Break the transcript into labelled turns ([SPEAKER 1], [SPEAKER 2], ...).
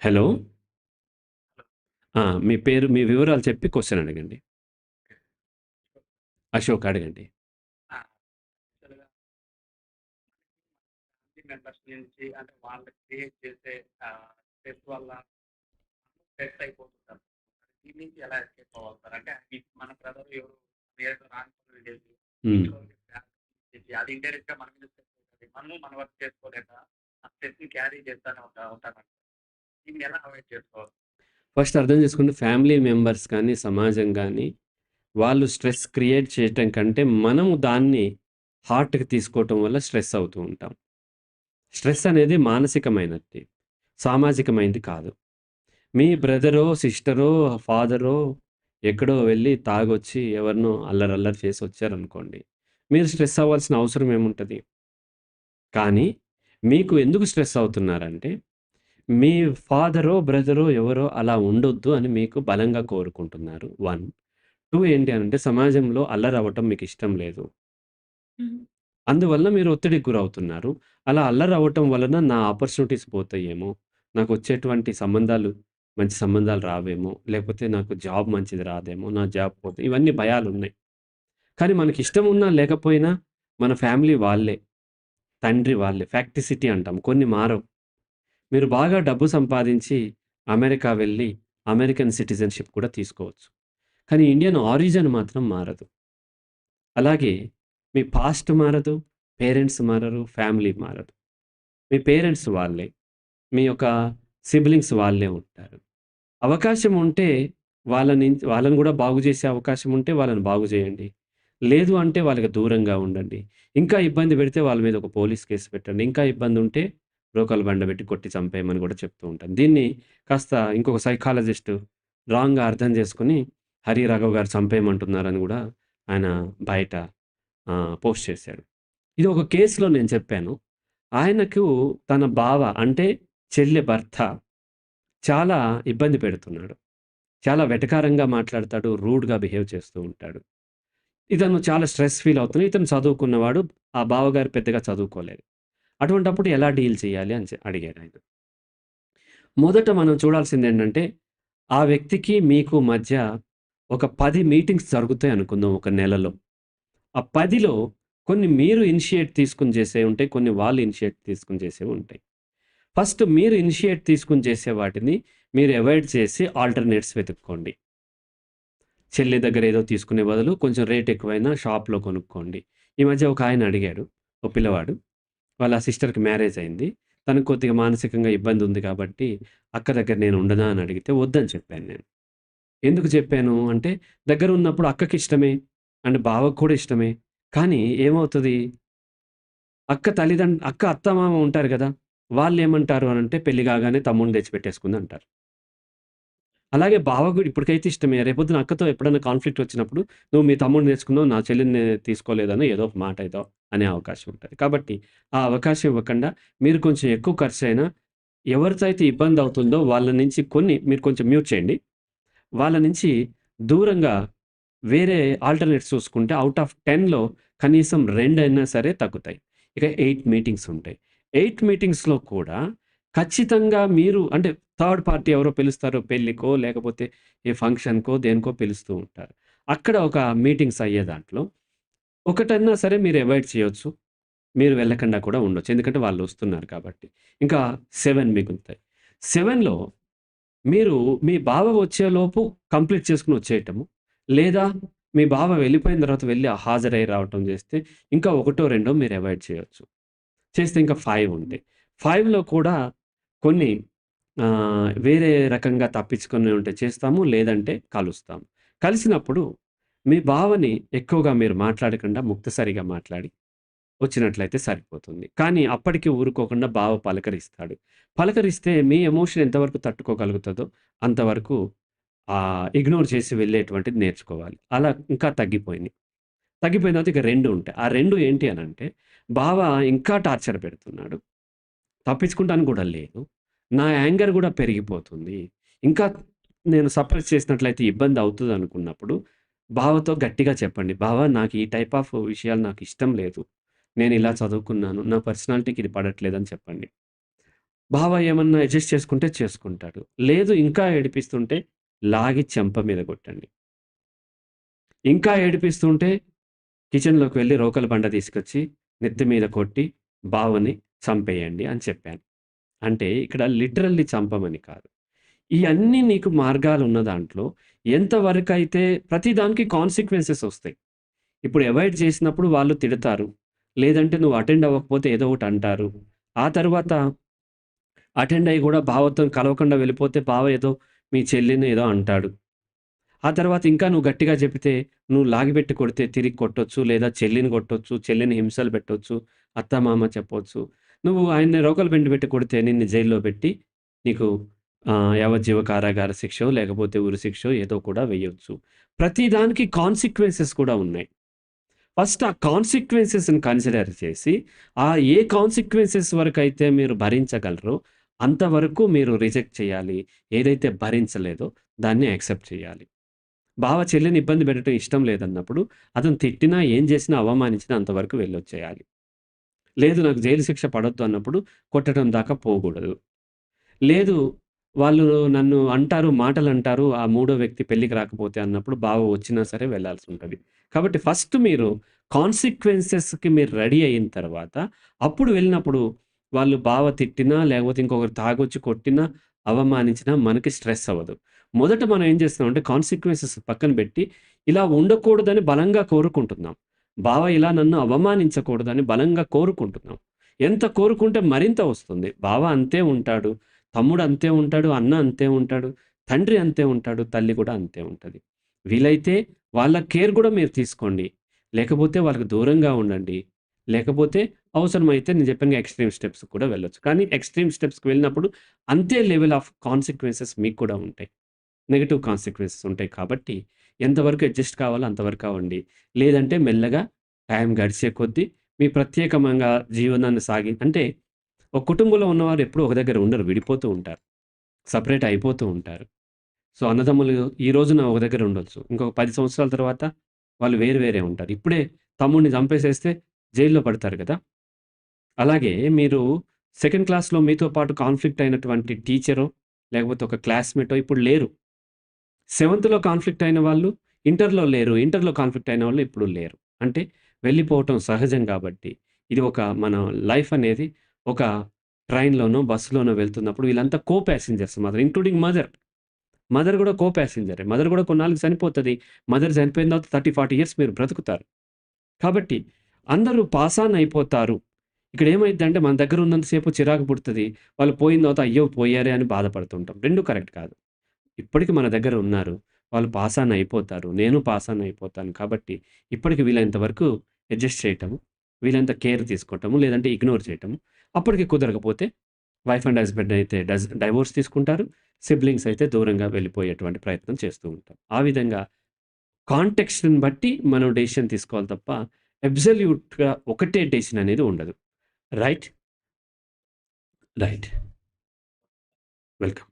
[SPEAKER 1] Hello? ఆ! మీ పేరు, మీ వివరాలు చెప్పి క్వెషన్ అడగండి. అశోక్ అడగండి.
[SPEAKER 2] ఆ! యాక్చువల్‌గా ఫ్యామిలీ మెంబర్స్ నుంచి అంటే వాళ్ళు క్రియేట్ చేసే ఆహ్, స్ట్రెస్ వల్ల స్ట్రెస్ అయిపోతుంటారు. దీని నుంచి ఎలా ఎస్కేప్ అవ్వాలి సార్? అంటే మన బ్రదర్ ఎవరు ఏదో రాంగ్ పనులు చేసి
[SPEAKER 1] హ్మ్.
[SPEAKER 2] ఇంట్లో చేసి అది ఇండైరెక్ట్‌గా మన మీద స్ట్రెస్ అవుతది. మనము మన వర్క్ చేసుకోలేక ఆ స్ట్రెస్‌ని క్యారీ చేస్తానే ఉంటా ఉంటామంట. దీన్ని ఎలా అవాయిడ్ చేసుకోవాలి?
[SPEAKER 1] ఫస్ట్ అర్థం చేసుకుంటే ఫ్యామిలీ మెంబర్స్ కానీ, సమాజం కానీ వాళ్ళు స్ట్రెస్ క్రియేట్ చేయటం కంటే, మనము దాన్ని హార్ట్‌కి తీసుకోవటం వల్ల స్ట్రెస్ అవుతూ ఉంటాం. స్ట్రెస్ అనేది మానసికమైనది. సామాజికమైనది కాదు. మీ బ్రదరో, సిస్టరో, ఫాదరో ఎక్కడో వెళ్ళి తాగొచ్చి ఎవరినో అల్లరి, అల్లరి చేసి వచ్చారనుకోండి. మీరు స్ట్రెస్ అవ్వాల్సిన అవసరం ఏముంటుంది కానీ మీకు ఎందుకు స్ట్రెస్ అవుతున్నారంటే, మీ ఫాదరో, బ్రదరో ఎవరో అలా ఉండొద్దు అని మీకు బలంగా కోరుకుంటున్నారు 1. 2 ఏంటి అనంటే సమాజంలో అల్లరవ్వటం మీకిష్టం లేదు.
[SPEAKER 3] హ్మ్.
[SPEAKER 1] అందువల్ల మీరు ఒత్తిడికి గురవుతున్నారు. అలా అల్లరవ్వటం వలన నా ఆపర్చునిటీస్ పోతాయేమో, నాకొచ్చేటువంటి సంబంధాలు మంచి సంబంధాలు రావేమో, లేకపోతే నాకు జాబ్ మంచిది రాదేమో, నా జాబ్ పోతే ఇవన్నీ భయాలున్నాయి. కానీ మనకిష్టం ఉన్నా లేకపోయినా మన ఫ్యామిలీ వాళ్ళే. తండ్రి వాళ్ళే. ఫ్యాక్టిసిటీ అంటాం. కొన్ని మారవు. మీరు బాగా డబ్బు సంపాదించి అమెరికా వెళ్ళి అమెరికన్ సిటిజన్‌షిప్ కూడా తీసుకోవచ్చు. కానీ ఇండియన్ ఆరిజిన్ మాత్రం మారదు. అలాగే మీ పాస్ట్ మారదు, పేరెంట్స్ మారరు, ఫ్యామిలీ మారదు. మీ పేరెంట్స్ వాళ్ళే. మీ యొక్క సిబ్లింగ్స్ వాళ్ళే ఉంటారు. అవకాశం ఉంటే వాళ్ళని వాళ్ళని కూడా బాగు చేసే అవకాశం ఉంటే వాళ్ళని బాగు చేయండి. లేదు అంటే వాళ్ళకి దూరంగా ఉండండి. ఇంకా ఇబ్బంది పెడితే వాళ్ళ మీద ఒక పోలీస్ కేసు పెట్టండి. ఇంకా ఇబ్బంది ఉంటే రోకలి బండ పెట్టి కొట్టి చంపేయమని కూడా చెప్తూ ఉంటాను. దీన్ని కాస్త ఇంకొక సైకాలజిస్ట్ రాంగ్‌గా అర్థం చేసుకుని హరి రాఘవ్ గారు చంపేయమంటున్నారని కూడా ఆయన బయట పోస్ట్ చేశాడు. ఇది ఒక కేసులో నేను చెప్పాను. ఆయనకు తన బావ అంటే చెల్లె భర్త చాలా ఇబ్బంది పెడుతున్నాడు. చాలా వెటకారంగా మాట్లాడతాడు. రూడ్‌గా బిహేవ్ చేస్తూ ఉంటాడు. ఇతను చాలా స్ట్రెస్ ఫీల్ అవుతున్నాడు. ఇతను చదువుకున్నవాడు. ఆ బావగారు పెద్దగా చదువుకోలేదు. అటువంటప్పుడు ఎలా డీల్ చేయాలి అని అడిగారు అడిగాడాయన. మొదట మనం చూడాల్సింది ఏంటంటే ఆ వ్యక్తికి మీకు మధ్య ఒక పది మీటింగ్స్ జరుగుతాయి అనుకుందాం ఒక నెలలో. ఆ 10లో కొన్ని మీరు ఇనిషియేట్ తీసుకొని చేసేవి ఉంటాయి. కొన్ని వాళ్ళు ఇనిషియేట్ తీసుకొని చేసేవి ఉంటాయి. ఫస్ట్ మీరు ఇనిషియేట్ తీసుకొని చేసే వాటిని మీరు అవాయిడ్ చేసి ఆల్టర్‌నేట్స్ వెతుక్కోండి. చెల్లి దగ్గర ఏదో తీసుకునే బదులు కొంచెం రేట్ ఎక్కువైనా షాప్‌లో కొనుక్కోండి. ఈ మధ్య ఒక ఆయన అడిగాడు. ఓ పిల్లవాడు. వాళ్ళ సిస్టర్‌కి మ్యారేజ్ అయింది. తనకు కొద్దిగా మానసికంగా ఇబ్బంది ఉంది కాబట్టి అక్క దగ్గర నేను ఉండనా అని అడిగితే వద్దని చెప్పాను నేను. ఎందుకు చెప్పాను అంటే దగ్గర ఉన్నప్పుడు అక్కకి ఇష్టమే. అండ్ బావకు కూడా ఇష్టమే. కానీ ఏమవుతుంది అక్క తల్లిదండ్రు అక్క అత్తమామ ఉంటారు కదా వాళ్ళు ఏమంటారు అని అంటే పెళ్ళి కాగానే తమ్ముడిని తెచ్చిపెట్టేసుకుంది అంటారు. అలాగే బావ కూడా ఇప్పటికైతే ఇష్టమే. రేపొద్దున అక్కతో ఎప్పుడైనా కాన్‌ఫ్లిక్ట్ వచ్చినప్పుడు నువ్వు మీ తమ్ముడు నేర్చుకున్నావు నా చెల్లిని తీసుకోలేదని ఏదో ఒక మాట ఏదో అనే అవకాశం ఉంటుంది కాబట్టి ఆ అవకాశం ఇవ్వకుండా మీరు కొంచెం ఎక్కువ ఖర్చయినా ఎవరితో అయితే ఇబ్బంది అవుతుందో వాళ్ళ నుంచి కొన్ని మీరు కొంచెం మ్యూట్ చేయండి. వాళ్ళ నుంచి దూరంగా వేరే ఆల్టర్‌నేట్స్ చూసుకుంటే అవుట్ ఆఫ్ 10లో కనీసం రెండు అయినా సరే తగ్గుతాయి. ఇక ఎయిట్ మీటింగ్స్ ఉంటాయి. ఎయిట్ మీటింగ్స్‌లో కూడా ఖచ్చితంగా మీరు అంటే థర్డ్ పార్టీ ఎవరో పిలుస్తారు పెళ్ళికో, లేకపోతే ఏ ఫంక్షన్‌కో, దేనికో పిలుస్తూ ఉంటారు. అక్కడ ఒక మీటింగ్స్ అయ్యే దాంట్లో ఒకటన్నా సరే మీరు అవాయిడ్ చేయొచ్చు. మీరు వెళ్ళకుండా కూడా ఉండొచ్చు. ఎందుకంటే వాళ్ళు వస్తున్నారు కాబట్టి. ఇంకా సెవెన్ మిగులుతాయి. సెవెన్లో మీరు మీ బావ వచ్చేలోపు కంప్లీట్ చేసుకుని వచ్చేయటము. లేదా మీ బావ వెళ్ళిపోయిన తర్వాత వెళ్ళి హాజరై రావటం చేస్తే ఇంకా ఒకటో, రెండో మీరు అవాయిడ్ చేయొచ్చు. చేస్తే ఇంకా ఫైవ్ ఉంటాయి. ఫైవ్లో కూడా కొన్ని ఆహ్, వేరే రకంగా తప్పించుకొని ఉంటే చేస్తాము. లేదంటే కలుస్తాము. కలిసినప్పుడు మీ బావని ఎక్కువగా మీరు మాట్లాడకుండా ముక్తసరిగా మాట్లాడి వచ్చినట్లయితే సరిపోతుంది. కానీ అప్పటికి ఊరుకోకుండా బావ పలకరిస్తాడు. పలకరిస్తే మీ ఎమోషన్ ఎంతవరకు తట్టుకోగలుగుతదో అంతవరకు ఆహ్, ఇగ్నోర్ చేసి వెళ్ళేటువంటిది నేర్చుకోవాలి. అలా ఇంకా తగ్గిపోయింది తగ్గిపోయిన తర్వాత ఇక 2 ఉంటాయి. ఆ 2 ఏంటి అనంటే బావ ఇంకా టార్చర్ పెడుతున్నాడు. తప్పించుకుంటానికి కూడా లేదు. నా యాంగర్ కూడా పెరిగిపోతుంది. ఇంకా నేను సప్రెస్ చేసినట్లయితే ఇబ్బంది అవుతుంది అనుకున్నప్పుడు బావతో గట్టిగా చెప్పండి. బావ నాకు ఈ టైప్ ఆఫ్ విషయాలు నాకు ఇష్టం లేదు. నేను ఇలా చదువుకున్నాను. నా పర్సనాలిటీకి ఇది పడట్లేదని చెప్పండి. బావ ఏమన్నా అడ్జస్ట్ చేసుకుంటే చేసుకుంటాడు. లేదు ఇంకా ఏడిపిస్తుంటే లాగి చెంప మీద కొట్టండి. ఇంకా ఏడిపిస్తుంటే కిచెన్‌లోకి వెళ్ళి రోకలి బండ తీసుకొచ్చి నెత్తి మీద కొట్టి బావని చంపేయండి అని చెప్పాను. అంటే ఇక్కడ లిటరల్లీ చంపమని కాదు. ఇయన్నీ నీకు మార్గాలు ఉన్న దాంట్లో ఎంతవరకు ప్రతి దానికి కాన్సిక్వెన్సెస్ వస్తాయి ఇప్పుడు అవాయిడ్ చేసినప్పుడు వాళ్ళు తిడతారు. లేదంటే నువ్వు అటెండ్ అవ్వకపోతే ఏదో ఒకటి అంటారు. ఆ తర్వాత అటెండ్ అయ్యి కూడా బావతో కలవకుండా వెళ్ళిపోతే బావ ఏదో మీ చెల్లిని ఏదో అంటాడు. ఆ తర్వాత ఇంకా నువ్వు గట్టిగా చెబితే నువ్వు లాగిపెట్టి కొడితే తిరిగి కొట్టొచ్చు. లేదా చెల్లిని కొట్టొచ్చు. చెల్లిని హింసలు పెట్టొచ్చు. అత్తామామ చెప్పొచ్చు. నువ్వు ఆయన్ని రోకలి పెండి పెట్టి కొడితే నిన్ను జైల్‌లో పెట్టి నీకు యావజ్జీవ కారాగార శిక్షో లేకపోతే ఉరి శిక్షో ఏదో కూడా వేయవచ్చు ప్రతిదానికి కాన్సిక్వెన్సెస్ కూడా ఉన్నాయి. ఫస్ట్ ఆ కాన్సిక్వెన్సెస్‌ని కన్సిడర్ చేసి ఆ ఏ కాన్సిక్వెన్సెస్ వరకు అయితే మీరు భరించగలరో అంతవరకు మీరు రిజెక్ట్ చేయాలి. ఏదైతే భరించలేదో దాన్ని యాక్సెప్ట్ చేయాలి. బావ చెల్లిని ఇబ్బంది పెట్టడం ఇష్టం లేదన్నప్పుడు అతను తిట్టినా, ఏం చేసినా, అవమానించినా అంతవరకు వెళ్ళొచ్చేయాలి. లేదు నాకు జైలు శిక్ష పడొద్దు అన్నప్పుడు కొట్టడం దాకా పోకూడదు. లేదు వాళ్ళు నన్ను అంటారు, మాటలు అంటారు ఆ మూడో వ్యక్తి పెళ్ళికి రాకపోతే అన్నప్పుడు బావ వచ్చినా సరే వెళ్ళాల్సుంటది. కాబట్టి ఫస్ట్ మీరు కాన్సిక్వెన్సెస్‌కి మీరు రెడీ అయిన తర్వాత అప్పుడు వెళ్ళినప్పుడు వాళ్ళు బావ తిట్టినా, లేకపోతే ఇంకొకరు తాగొచ్చి కొట్టినా, అవమానించినా మనకి స్ట్రెస్ అవ్వదు. మొదట మనం ఏం చేస్తున్నామంటే కాన్సిక్వెన్సెస్ పక్కన పెట్టి ఇలా ఉండకూడదని బలంగా కోరుకుంటున్నాం. బావ ఇలా నన్ను అవమానించకూడదని బలంగా కోరుకుంటున్నాం. ఎంత కోరుకుంటే మరింత వస్తుంది. బావ అంతే ఉంటాడు. తమ్ముడు అంతే ఉంటాడు. అన్న అంతే ఉంటాడు. తండ్రి అంతే ఉంటాడు. తల్లి కూడా అంతే ఉంటుంది వీలైతే వాళ్ళ కేర్ కూడా మీరు తీసుకోండి. లేకపోతే వాళ్ళకి దూరంగా ఉండండి. లేకపోతే అవసరమైతే నేను చెప్పానుగా ఎక్స్‌ట్రీమ్ స్టెప్స్ కూడా వెళ్ళొచ్చు. కానీ ఎక్స్‌ట్రీమ్ స్టెప్స్‌కి వెళ్ళినప్పుడు అంతే లెవెల్ ఆఫ్ కాన్సిక్వెన్సెస్ మీకు కూడా ఉంటాయి. నెగిటివ్ కాన్సిక్వెన్సెస్ ఉంటాయి కాబట్టి ఎంతవరకు అడ్జస్ట్ కావాలో అంతవరకు అవ్వండి. లేదంటే మెల్లగా టైం గడిచే కొద్దీ మీ ప్రత్యేకంగా జీవనాన్ని సాగి అంటే ఒక కుటుంబంలో ఉన్నవారు ఎప్పుడూ ఒక దగ్గర ఉండరు. విడిపోతూ ఉంటారు. సపరేట్ అయిపోతూ ఉంటారు. సో, అన్నదమ్ములు ఈ రోజున ఒక దగ్గర ఉండొచ్చు. ఇంకొక పది సంవత్సరాల తర్వాత వాళ్ళు వేరు వేరే ఉంటారు. ఇప్పుడే తమ్ముడిని చంపేసేస్తే జైల్‌లో పడతారు కదా! అలాగే మీరు సెకండ్ క్లాస్‌లో మీతో పాటు కాన్‌ఫ్లిక్ట్ అయినటువంటి టీచరో, లేకపోతే ఒక క్లాస్‌మేటో ఇప్పుడు లేరు. సెవెంత్‌లో కాన్‌ఫ్లిక్ట్ అయిన వాళ్ళు ఇంటర్‌లో లేరు. ఇంటర్‌లో కాన్‌ఫ్లిక్ట్ అయిన వాళ్ళు ఇప్పుడు లేరు. అంటే వెళ్ళిపోవటం సహజం కాబట్టి ఇది ఒక మన లైఫ్ అనేది ఒక ట్రైన్‌లోనో, బస్సులోనో వెళ్తున్నప్పుడు వీళ్ళంతా co passengers mother including mother. Mother కూడా కో ప్యాసింజరే మదర్ కూడా కొన్నాళ్ళకి చనిపోతుంది మదర్ చనిపోయిన తర్వాత 30, 40 ఇయర్స్ మీరు బ్రతుకుతారు. కాబట్టి అందరూ పాస్ ఆన్ అయిపోతారు. ఇక్కడ ఏమైద్దంటే మన దగ్గర ఉన్నంతసేపు చిరాకు పుడుతుంది వాళ్ళు పోయిన తర్వాత అయ్యో! పోయారే అని బాధపడుతుంటాం. రెండు కరెక్ట్ కాదు. ఇప్పటికి మన దగ్గర ఉన్నారు. వాళ్ళు పాస్ ఆన్ అయిపోతారు. నేను పాస్ ఆన్ అయిపోతాను. కాబట్టి ఇప్పటికి వీలైనంత వరకు అడ్జస్ట్ చేయటము, వీలైనంత కేర్ తీసుకోవటము, లేదంటే ఇగ్నోర్ చేయటము. అప్పటికి కుదరకపోతే వైఫ్ అండ్ హస్బెండ్ అయితే డస్ డైవోర్స్ తీసుకుంటారు. సిబ్లింగ్స్ అయితే దూరంగా వెళ్ళిపోయేటువంటి ప్రయత్నం చేస్తూ ఉంటాం. ఆ విధంగా కాంటెక్స్ట్‌ని బట్టి మనం డెసిషన్ తీసుకోవాలి తప్ప అబ్జల్యూట్గా ఒకటే డెసిషన్ అనేది ఉండదు. రైట్? రైట్. వెల్కమ్.